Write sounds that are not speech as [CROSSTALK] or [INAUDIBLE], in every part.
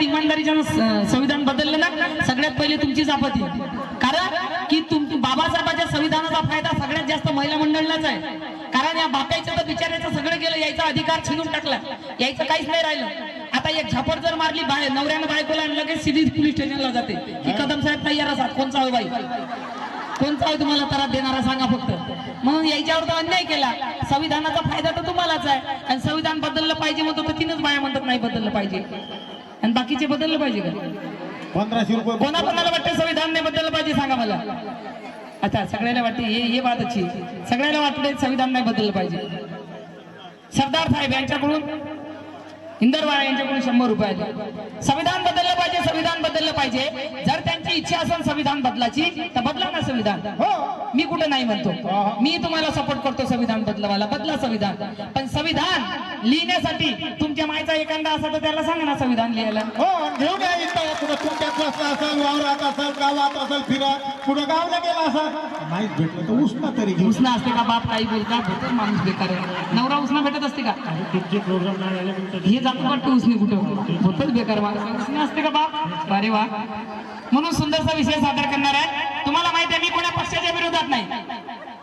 इमानदारीच्यानं संविधान बदललं ना सगळ्यात पहिले तुमचीच आपत्ती कारण की तुम बाबासाहेबांच्या संविधानाचा फायदा सगळ्यात जास्त महिला मंडळालाच आहे. कारण या बापायचं तर बिचारायचं सगळं गेलं यायचा अधिकार छिनून टाकला. यायचं काहीच नाही राहिलं. आता एक झपट जर मारली बाहेर नवऱ्यानं बायकोला आणि लगेच सिधी पोलीस स्टेशनला जाते. की कदम साहेब तयार असतात कोणचा हो बाई कोणचा हो तुम्हाला त्रास देणारा सांगा फक्त. म्हणून याच्यावर तर अन्याय केला. संविधानाचा फायदा तर तुम्हालाच आहे. आणि संविधान बदललं पाहिजे म्हणतो तर तीनच बाया म्हणतात नाही बदललं पाहिजे. आणि बाकीचे बदललं पाहिजे का? पंधराशे रुपये कोणा कोणाला वाटतं संविधान नाही बदललं पाहिजे सांगा मला. अच्छा सगळ्याला वाटते हे हे बात अच्छी. सगळ्याला वाटते संविधान नाही बदललं पाहिजे. सरदार साहेब यांच्याकडून इंदरवाळा यांच्याकडून शंभर रुपये आले. संविधान बदललं पाहिजे संविधान बदललं पाहिजे. जर त्यांची इच्छा असेल संविधान बदलाची तर बदला ना संविधान. हो. मी कुठे नाही म्हणतो. मी तुम्हाला सपोर्ट करतो संविधान बदलवायला बदला संविधान. पण संविधान लिहिण्यासाठी तुमच्या मायचा एखादा असा तर त्याला सांगा ना संविधान लिहायला. हो घेऊन या इथं. कुठं बसला असेल वावरात असेल गावात असेल फिरत. कुठं गावला गेला असेल नाहीच भेटलं तर उष्णा तरी उसना असते का बाप? काही बोलता भेटत माणूस बेकार आहे. नवरा उसना भेटत असते का? तुमचे प्रोग्राम नाही आले म्हणतात हे जातो वाटतं उसने कुठं? होतच बेकार माणूस. उसने असते का बाप? अरे वा. म्हणून सुंदरसा विषय सादर करणार आहे. तुम्हाला माहिती आहे मी कोण्या पक्षाच्या विरोधात नाही.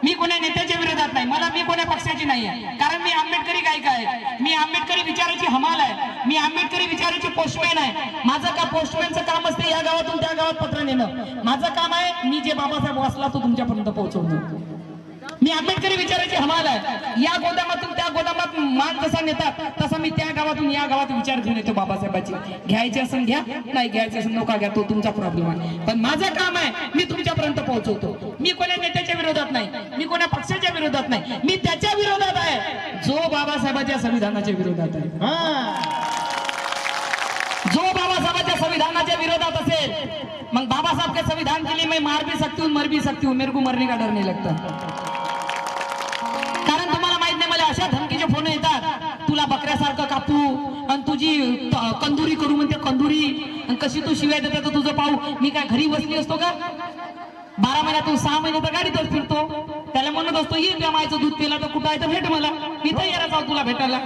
मी कोण्या नेत्याच्या विरोधात नाही. मला मी कोण्या पक्षाची नाही आहे. कारण मी आंबेडकरी गायिका आहे. मी आंबेडकरी विचाराची हमाल आहे. मी आंबेडकरी विचाराची पोस्टमॅन आहे. माझं का पोस्टमॅनचं काम असते या गावातून त्या गावात पत्र नेणं? माझं काम आहे मी जे बाबासाहेब वाचला तो तुमच्यापर्यंत पोहोचवतो मी आंबेडकरी विचाराची हमाल आहे. या गोदामातून त्या गोदामात माल जसा नेतात तसा मी त्या गावातून या गावात विचार घेऊन येतो बाबासाहेबाची. घ्यायची असेल घ्या नाही घ्यायची असेल नका घ्या तो तुमचा प्रॉब्लेम आहे. पण माझं काम आहे मी तुमच्यापर्यंत पोहोचवतो. मी कोण्या नेत्याच्या विरोधात नाही मी कोण्या पक्षाच्या विरोधात नाही मी त्याच्या विरोधात आहे. जो बाबासाहेबाच्या संविधानाच्या विरोधात आहे. हा. जो बाबासाहेबाच्या संविधानाच्या विरोधात असेल मग बाबासाहेब के संविधान के लिए मैं मार भी सकती हूँ मर भी सकती हूँ मेरे को मरने का डर नहीं लगता. धमकीचे फोन येतात. तुला बकऱ्यासारखं कापू आणि तुझी कंदुरी करू म्हणते कंदुरी. आणि कशी तू शिवाय देते तर तुझं पाहू. मी काय घरी बसली असतो का? बारा महिन्यातून सहा महिने तर गाडीतच फिरतो. त्याला म्हणत असतो ये त्या मायचं दूध पिला तर कुठं आहे तर भेट मला. मी तयारच आहो तुला भेटायला.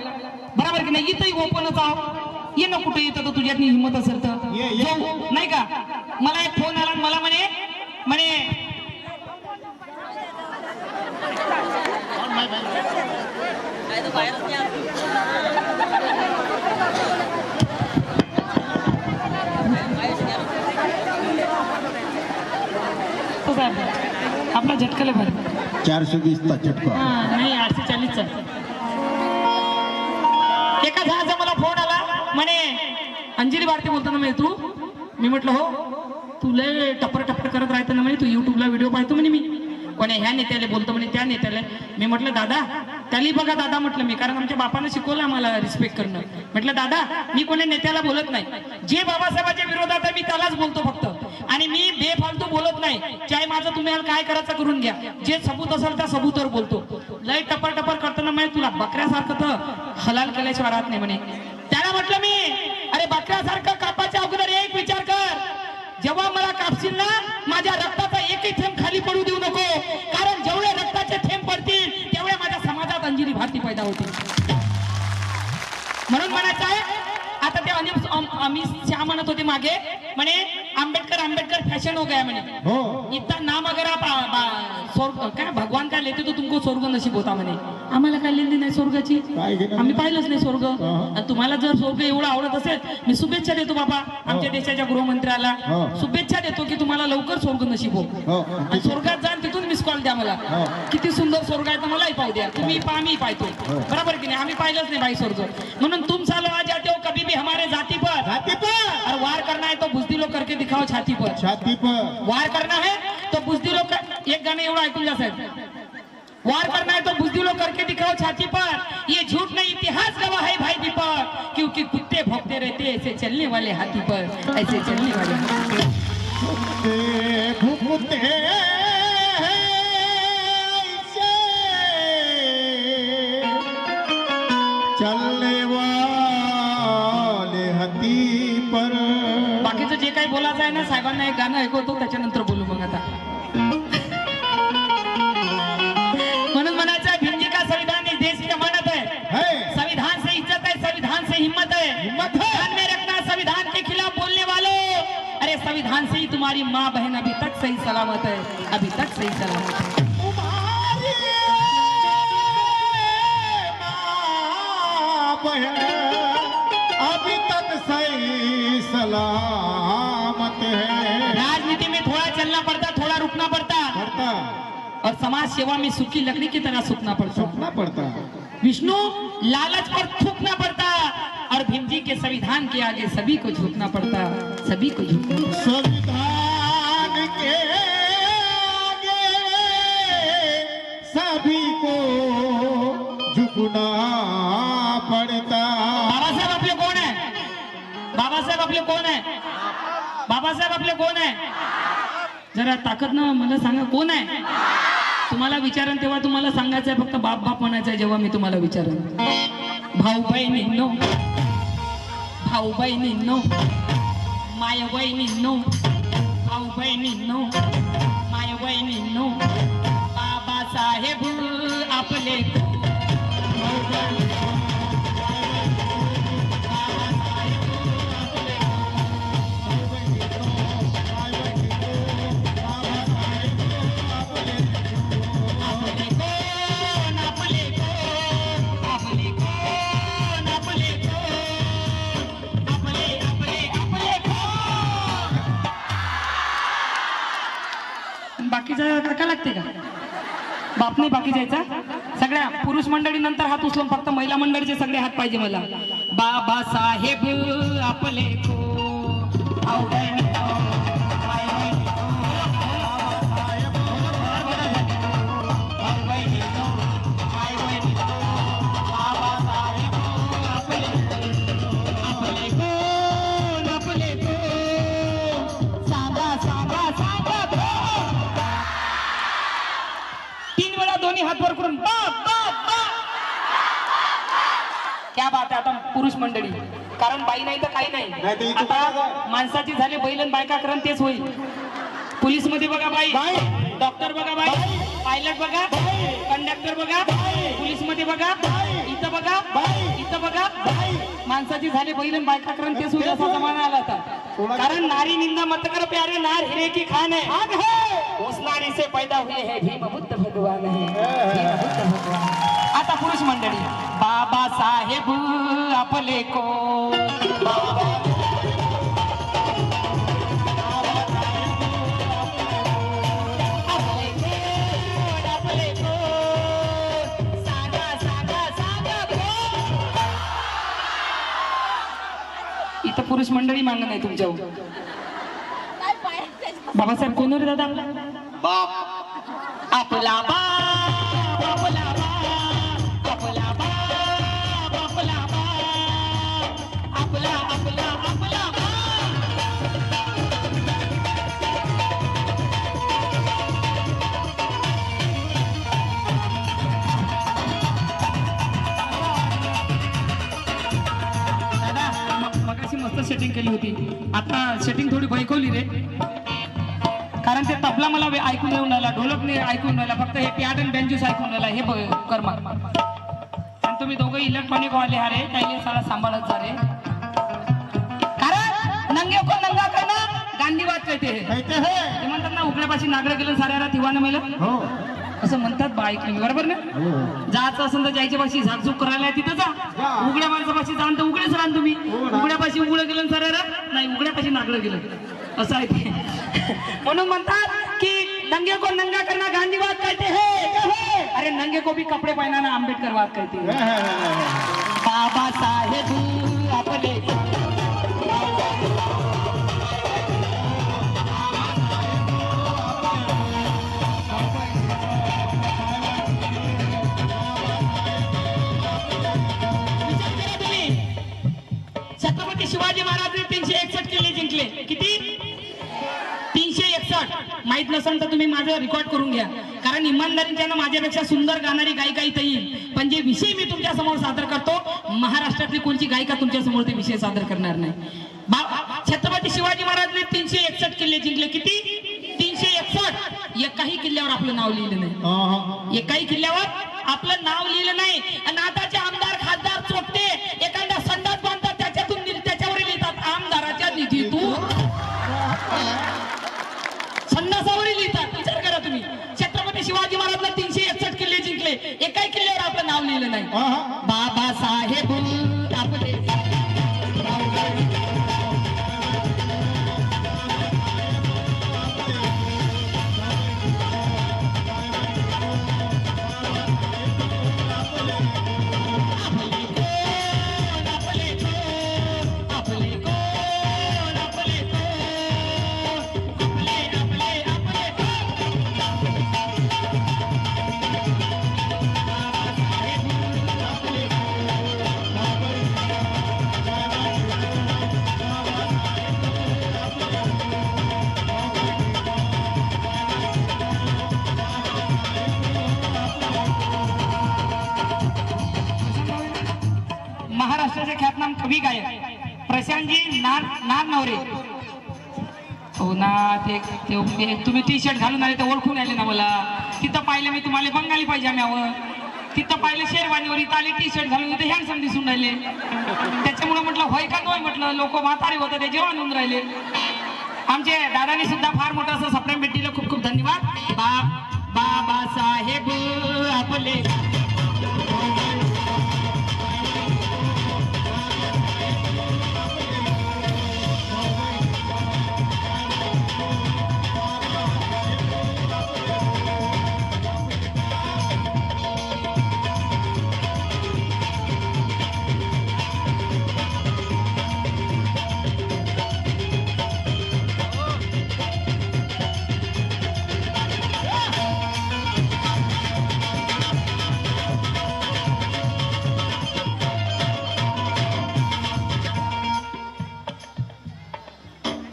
बरोबर की नाही? इथंही ओपनच आहो. ये ना कुठे येतं तर तुझ्यात हिंमत असेल तर. जाऊ. नाही का? मला एक फोन आला मला म्हणे म्हणे आपला झटकले बरं चारशे वीसचा चटका हा नाही आठशे चाळीसचा. एका जणाचा मला फोन आला. म्हणे अंजली भारती बोलतो ना म्हणे तू? मी म्हटलं हो. तुला टपर टपर करत राहतं ना म्हणे तू युट्यूबला व्हिडिओ पाहतो म्हणे मी. कोण्या ह्या नेत्याला बोलतो म्हणे त्या नेत्याला. मी म्हटलं दादा त्याला बघा दादा म्हटलं मी कारण आमच्या बापानं शिकवलं आम्हाला रिस्पेक्ट करणं. म्हटलं दादा मी कोणी नेत्याला बोलत नाही. जे बाबासाहेबांच्या विरोधात आहे मी त्यालाच बोलतो फक्त. आणि मी बेफालतू बोलत नाही. चाहे माझं तुम्ही काय करायचं करून घ्या. जे सबूत असेल त्या सबूतवर बोलतो. लय टपर टपर करताना माहीत तुला बकऱ्यासारखं तर हलाल केल्याशिवाय राहत नाही म्हणे. त्याला म्हटलं मी अरे बकऱ्यासारखं कापाच्या अगोदर एक विचार कर. जेव्हा मला कापशील ना माझ्या रक्ताचा एकही थेंब खाली पडू देऊ नको. कारण जेवढे रक्त अंजिरी भारती पैदा होतील म्हणून म्हणायचं आहे आता ते अमित शहा म्हणत होते मागे म्हणे आंबेडकर आंबेडकर फॅशन हो गया म्हणे. हो. इतना नाम अगर आप स्वर्ग काय भगवान का लेते तो तुमको स्वर्ग नशीब होता म्हणे. आम्हाला काय लेणी नाही स्वर्गाची? काय आम्ही पाहिलंच नाही स्वर्ग. हा. आणि तुम्हाला जर स्वर्ग एवढं आवडत असेल मी शुभेच्छा देतो बाबा आमच्या देशाच्या गृहमंत्र्याला. हो. शुभेच्छा देतो की तुम्हाला लवकर स्वर्ग नशीब हो. हो. आणि स्वर्गात मिस कॉल द्या मला. किती सुंदर स्वर्ग आहे तर मलाही पाहू द्या तुम्ही पहा मी पाहतो. बरोबर की नाही? आम्ही पाहिलंच नाही भाई स्वर्ग. म्हणून तुम सालो आ जाते हो कभी भी हमारे जाती पर छाती पर और वार करना है तो बुजदिलो करके दिखाओ छाती पर छाती पर वार करना है तो बुजदिलो कर एक गाणं एवढं ऐकून जा साहेब. वार करना है तो बुजदिलो करके दिखाओ छाती पर ये झूठ नहीं इतिहास गवाह है भाई दीपक. क्योंकि कुत्ते भोंकते रहते ऐसे चलने वाले हाथी पर. ऐसे चलने वाले आहे ना साहेबांना एक गाणं ऐकवतो त्याच्यानंतर बोलू मग आता. म्हणून म्हणायचं आहे, भिंजी का संविधान इस देश की अमानत है. संविधान से इज्जत है संविधान से हिम्मत है हिम्मत है। ध्यान में रखना संविधान के खिलाफ संविधान से ही तुम्हारी माँ बहन अभी तक सही सलामत है. अभी तक सही सलामत है. बहन चलना पड़ता थोड़ा रुकना पड़ता। पड़ता। और समाज सेवा में सूखी लकड़ी की तरह सूखना पड़ता। सूखना पड़ता। विष्णु लालच पर थूकना पड़ता। और भीम जी के संविधान के आगे सभी को झुकना पड़ता। सभी को झुकना संविधान के आगे सभी को झुकना पड़ता। बाबा साहेब आपले कौन है? बाबा साहेब आपले कोण आहे बाबा साहेब आपले कोण आहे जरा ताकद ना मला सांगा कोण आहे? तुम्हाला विचारन तेव्हा तुम्हाला सांगायचं आहे फक्त बाप बाप म्हणायचं आहे जेव्हा मी तुम्हाला विचारन. भाऊ बहिणींनो भाऊ बहिणींनो माय बहिणींनो भाऊ बहिणींनो माय बहिणींनो बाबासाहेब आपले कोण का लागते का? बाप नाही बाकी जायचा? सगळ्या पुरुष मंडळी नंतर हात उचलून फक्त महिला मंडळीचे सगळे हात पाहिजे मला. बाबा साहेब आपले को हात वर करून क्या बात आहे आता पुरुष मंडळी. कारण बाई नाही तर काही नाही. आता माणसाची झाले बैल आणि बायका करण तेच होईल. पोलीसमध्ये बघा बाई. डॉक्टर बघा बाई. पायलट बघा. कंडक्टर बघा. पोलीसमध्ये बघा. इथं बघा. इथं बघा. माणसाची झाले बैल बायका करण तेच होईल असा जमाना आला आता कारण नारी निंदा मत कर प्यारे नार हिरे की खान. है. उस नारी से पैदा हुए है भीम बुद्ध भगवान है. भीम बुद्ध भगवान आता पुरुष मंडळी बाबा साहेब आपले को आपले पुरुष मंडळी मागणं नाही तुमच्यावर बाबासाहेब कोण दादा? आपला बाप. आपला बाप. मस्त सेटिंग केली होती आता सेटिंग थोडी बैकवली रे. कारण ते तबला मला ऐकून येऊन राहिला ढोलक नाही ऐकून राहिला फक्त हे पियाट आणि बेंजूस ऐकून राहिला हे कर्मा. आणि तुम्ही दोघं इलेक्ट्रॉनिक वाले हा रे त्याने सारा सांभाळत जा रे. कारण नंगे को नंगा गांधीवाद कहते हे. हैं. म्हणतात ना उघड्यापाशी नागडं गेलं साऱ्याला तिवानं मेलं. हो. असं म्हणतात बा ऐकलं बरोबर ना? हो जायचं असेल तर जायच्या पाशी झाकझूक करायला तिथं जा. उघड्या माणसापाशी जाण तर उघडेच राहा तुम्ही. हो. उघड्यापाशी उघडं गेलं सर नाही उघड्यापाशी नागडं गेलं. असं आहे ते. म्हणून म्हणतात की नंगे को नंगा करना गांधीवाद कहते हैं. अरे नंगे को भी कपडे पहनाना आंबेडकरवाद कहते हैं. [LAUGHS] बाबा साहेब आपले नसेल तर तुम्ही माझं रेकॉर्ड करून घ्या. कारण इमानदारीच्यानं माझ्यापेक्षा सुंदर गाणारी गायिका इथं येईल. पण जे विषय मी तुमच्यासमोर सादर करतो महाराष्ट्रातली कोणची गायिका तुमच्यासमोर ते विषय सादर करणार नाही. छत्रपती शिवाजी महाराजने तीनशे एकसष्ट किल्ले जिंकले. किती? तीनशे एकसष्ट. एकाही किल्ल्यावर आपलं नाव लिहिलं नाही. एकाही किल्ल्यावर आपलं नाव लिहिलं नाही. आणि आताचे हा, नवरे. हो ना ते तुम्ही टी शर्ट घालून आले ते ओळखून आले ना मला. तिथं पाहिलं मी तुम्हाला बंगाली पायजाम्यावर तिथं पाहिलं शेरवानीवर इथं आले टी शर्ट घालून इथे हॅन्डसम दिसून राहिले. त्याच्यामुळे म्हटलं होय का नव्हे म्हटलं लोक म्हातारे होते ते जेवण होऊन राहिले. आमचे दादाने सुद्धा फार मोठं असं सप्रेम भेटीला खूप खूप धन्यवाद. बा बाबासाहेब आपले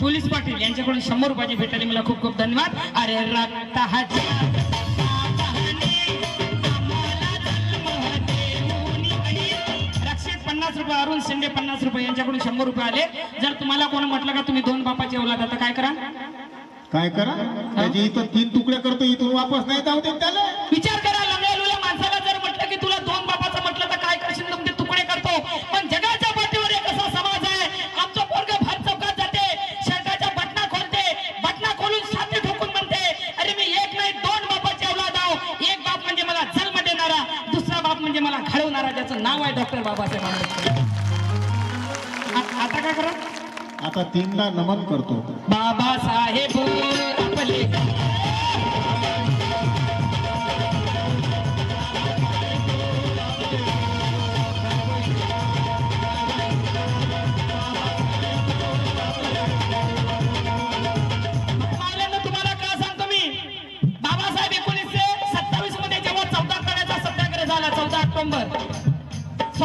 पोलीस पाटील यांच्याकडून शंभर रुपयाची भेटायला मला खूप खूप धन्यवाद. अरे रक्षित पन्नास रुपये अरुण शिंदे पन्नास रुपये यांच्याकडून शंभर रुपये आले. जर तुम्हाला कोण म्हटलं का तुम्ही दोन बापाचे औलाद आता काय करा? काय करा? त्याचे इथं तीन तुकडे करतो इथून वापस नाही जाऊ दे त्याला. विचार डॉक्टर बाबासाहेब आंबेडकर. आता काय करा? आता तीनदा नमन करतो. बाबासाहेब आपले. पहिल्यांदा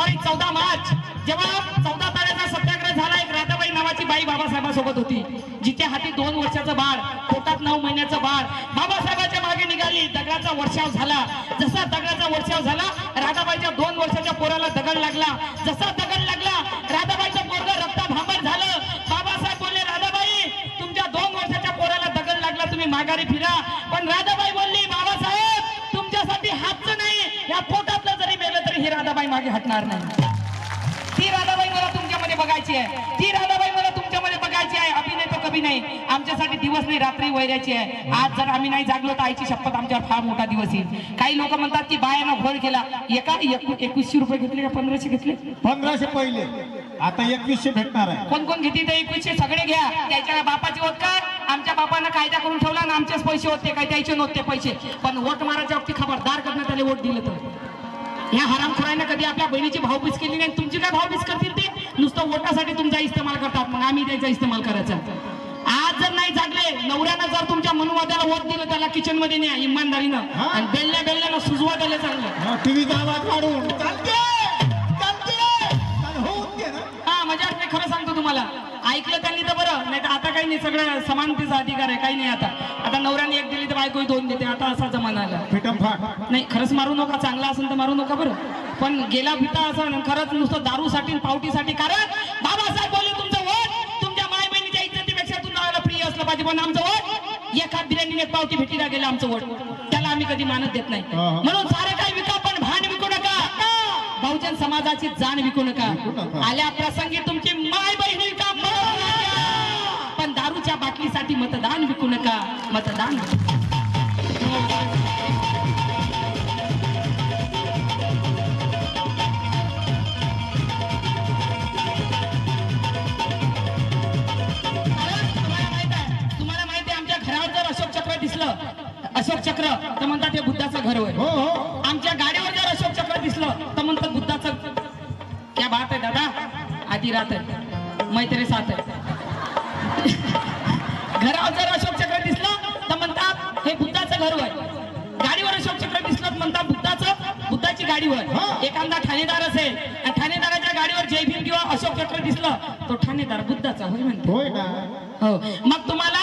सॉरी चौदा मार्च. जेव्हा चौदा ताऱ्याचा सत्याग्रह झाला एक राधाबाई नावाची बाई बाबासाहेबांसोबत होती जिथे हाती दोन वर्षाचं बाळ पोटात नऊ महिन्याचं बाळ. बाबासाहेबांच्या मागे निघाली दगडाचा वर्षाव झाला. जसा दगडाचा वर्षाव झाला राधाबाईच्या दोन वर्षाच्या पोराला दगड लागला. जसा दगड लागला राधाबाईचं पोरग रक्ताभांबर झालं. बाबासाहेब बोलले राधाबाई तुमच्या दोन वर्षाच्या पोराला दगड लागला तुम्ही माघारी फिरा. पण राधाबाई बोलली राधाबाई मागे हटणार नाही. ती राधाबाई मला तुमच्यामध्ये बघायची आहे. ती राधाबाई मला तुमच्यामध्ये बघायची आहे. अभिनय तो कभी नाही. आमच्यासाठी दिवस नाही रात्री वैरायची आहे. आज जर आम्ही नाही जागलो तर आईची शपथ आमच्यावर फार मोठा दिवस येईल. काही लोक म्हणतात की बायानं घोळ केला. एका एकू- एकवीसशे रुपये घेतले का पंधराशे घेतले? पंधराशे पहिले. आता एकवीसशे भेटणार आहे. कोण कोण घेते ते एकवीसशे? सगळे घ्या. त्याच्या बापाची होत काय आमच्या बापानं कायदा करून ठेवला ना आमचेच पैसे होते. काय द्यायचे नव्हते पैसे. पण वोट मारायच्या बाबतीत खबरदार करण्यात त्याला वोट दिलं तर. ह्या हरामखोरांना कधी आपल्या बहिणीची भावपीस केली नाही तुमची काय भावपीस करतील ते? नुसतं वोटासाठी तुमचा इस्तेमाल करतात. मग आम्ही त्याचा इस्तेमाल करायचा. आज जर नाही जागले नवऱ्यानं जर तुमच्या मनुवाद्याला वोट दिलं त्याला किचनमध्ये न्या इमानदारीनं. आणि बेलल्या बेलल्यानं सुजवा त्याला चांगलं टीव्हीचा आवाज चालते चालते ऐकलं त्यांनी तर बरं नाही तर आता काही नाही सगळं समानतेचा अधिकार आहे काही नाही आता. आता नवऱ्याने एक दिली तर बायकोही दोन देते आता असा जमाना आला. फिटम फाट नाही खरंच मारू नका चांगला असेल तर मारू नका बरं. पण गेला पिता असं खरंच नुसतं दारूसाठी पावटीसाठी कारण बाबासाहेब बोलले तुमचं वोट तुमच्या माय बहिणीच्या इज्जतीपेक्षा तुम्हाला प्रिय असलं पाहिजे पण आमचं वोट एका बिर्याणीने एक पावटी भेटीला गेलं आमचं वोट त्याला आम्ही कधी मानत देत नाही. म्हणून सारं काही विका पण भान विकू नका. बहुजन समाजाची जाण विकू नका. आल्या प्रसंगी तुमची माय बहिणी दारूच्या बाटलीसाठी मतदान विकू नका. मतदान. अशोक चक्र तर म्हणतात हे बुद्धाचं घर होय. हो, हो आमच्या गाडीवर जर अशोक चक्र दिसलं तर म्हणतात बुद्धाचं क्या बात आहे दादा? आधी राहत मैत्री साथ आहे. घरावर जर अशोक चक्र दिसलं तर म्हणतात हे बुद्धाचं घर होय. गाडीवर अशोक चक्र दिसलं म्हणतात बुद्धाचं बुद्धाची गाडी होय. हा. एखादा ठाणेदार असेल आणि ठाणेदाराच्या गाडीवर जय भीम किंवा अशोक चक्र दिसलं तो ठाणेदार बुद्धाचा होय म्हणतो. हो. मग तुम्हाला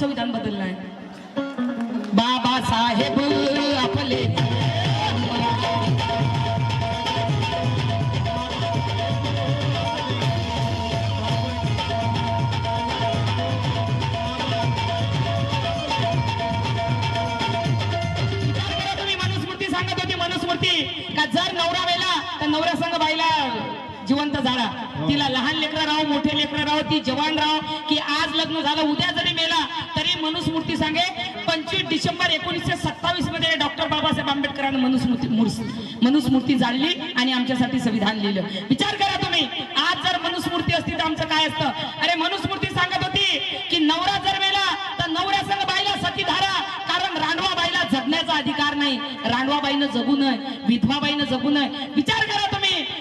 संविधान बदलना है बाबा साहेब आपले विचार करा तुम्ही मनुस्मृती सांगत होती मनुस्मृती का जर नवरा जिवंत झाला. तिला लहान लेकरं राहो मोठे लेकरं राहो ती जवान राहो की आज लग्न झालं उद्या जरी मेला तरी मनुस्मृती सांगे पंचवीस डिसेंबर एकोणीसशे सत्तावीसमध्ये डॉक्टर बाबासाहेब आंबेडकरांनी मनुस्मृती मनुस्मृती जाणली आणि आमच्यासाठी संविधान लिहिलं. विचार करा तुम्ही आज जर मनुस्मृती असती तर आमचं काय असतं? अरे मनुस्मृती सांगत होती की नवरा जर मेला तर नवऱ्या संग बाईला सती धारा कारण रांडवा बाईला जगण्याचा अधिकार नाही. रांडवा बाईनं जगू नये विधवा बाईनं जगू नये. विचार करा तुम्ही.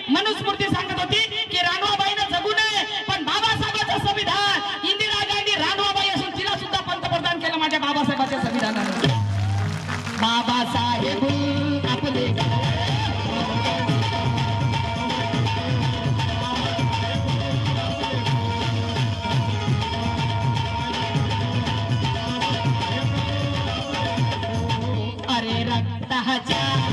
मनुस्मृती सांगत होती की राणवाबाईनं जगू नये पण बाबासाहेबांचं संविधान इंदिरा गांधी रांडवा असून तिला सुद्धा पंतप्रधान केलं माझ्या बाबासाहेबांच्या संविधानानं. बाबासाहेब आपले अरे हजार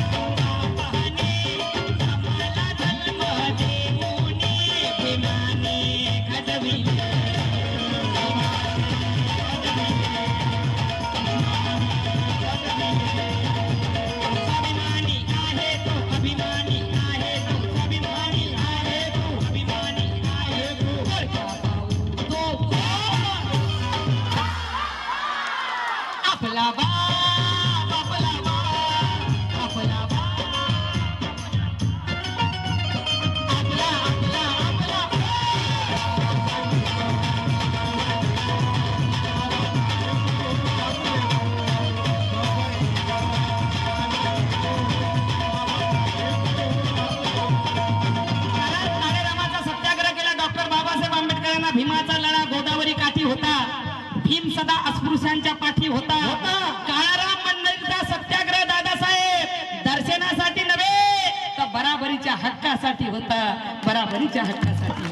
आपल्या हक्कासाठी होता बराबरीच्या हक्कासाठी.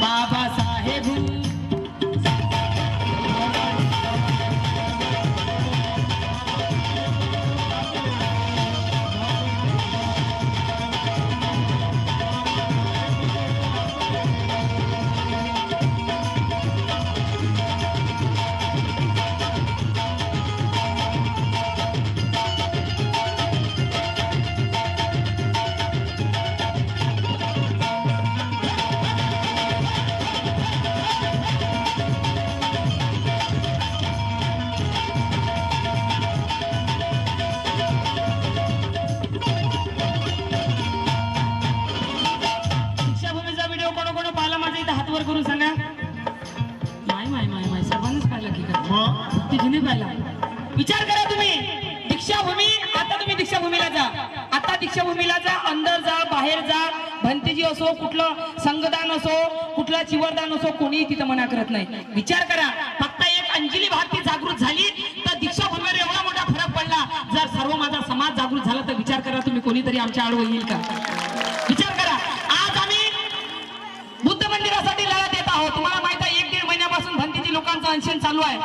बाबासाहेब असो कुठलं संगदान असो कुठला चिवरदान असो कोणीही तिथं मना करत नाही. विचार करा. फक्त एक अंजली भारती जागृत झाली तर दीक्षाभूमीवर एवढा मोठा फरक पडला. जर सर्व माझा समाज जागृत झाला तर विचार करा तुम्ही कोणीतरी आमच्या आडवं येईल का? विचार करा. आज आम्ही बुद्ध मंदिरासाठी लढा देत आहोत. तुम्हाला माहीत आहे एक दीड महिन्यापासून भंतीची लोकांचं अनशन चालू आहे.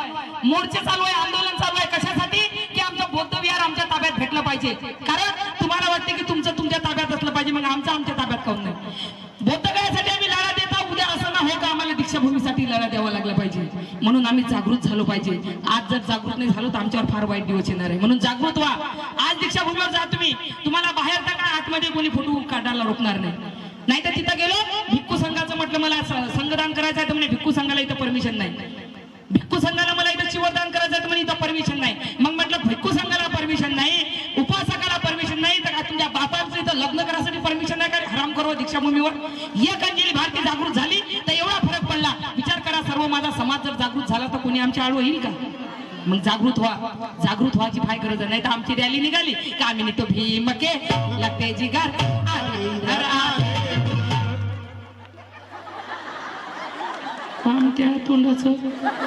मोर्चे चालू आहे आंदोलन चालू आहे. कशासाठी? की आमचं बौद्ध विहार आमच्या ताब्यात भेटलं पाहिजे. कारण तुम्हाला वाटते की तुमचं तुमच्या ताब्यात असलं पाहिजे. मग आमचं आमच्या ताब्यात काऊन नाही बौद्ध गयासाठी आम्ही लढा देत आहोत उद्या असं ना हो का आम्हाला दीक्षाभूमीसाठी लढा द्यावा लागला पाहिजे म्हणून आम्ही जागृत झालो पाहिजे. आज जर जागृत नाही झालो तर आमच्यावर फार वाईट दिवस येणार आहे. म्हणून जागृत व्हा. आज दीक्षाभूमीवर जा तुम्ही. तुम्हाला बाहेर टाका आतमध्ये कोणी फोटो काढायला रोखणार नाही. नाही तर तिथं गेलो भिक्खू संघाचं म्हटलं मला संघदान करायचं आहे तर म्हणे भिक्खू संघाला इथं परमिशन नाही. भिक्खू संघाला मला इथं शिवदान करायचं आहे तर म्हणे इथं परमिशन नाही. मग म्हटलं भिक्खू संघाला परमिशन नाही उपासकाला परमिशन नाही तर तुमच्या बापाचं इथं लग्न करायसाठी परमिशन नाही का? हराम करो दीक्षाभूमीवर. एक अंजली भारती जागृत झाली तर एवढा फरक पडला. विचार करा सर्व माझा समाज जर जागृत कुणी आमच्या आडवं येईल का? मग जागृत व्हा. जागृत व्हायची फाय गरज नाही तर आमची रॅली निघाली. का आम्ही निघतो भीमके? लागते जिगार आमच्या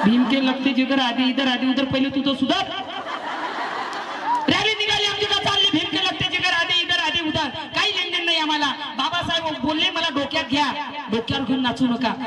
भीमके लागते जिगर आधी इधर आधी उधर पहिले तुझं सुधार. रॅली निघाली आमची का चालली. भीमके लागते जिगर आधी इधर आधी उधर. काही लेनदेन नाही आम्हाला. बाबासाहेब बोलले मला डोक्यात घ्या. डोक्यावर घेऊन नाचू नका.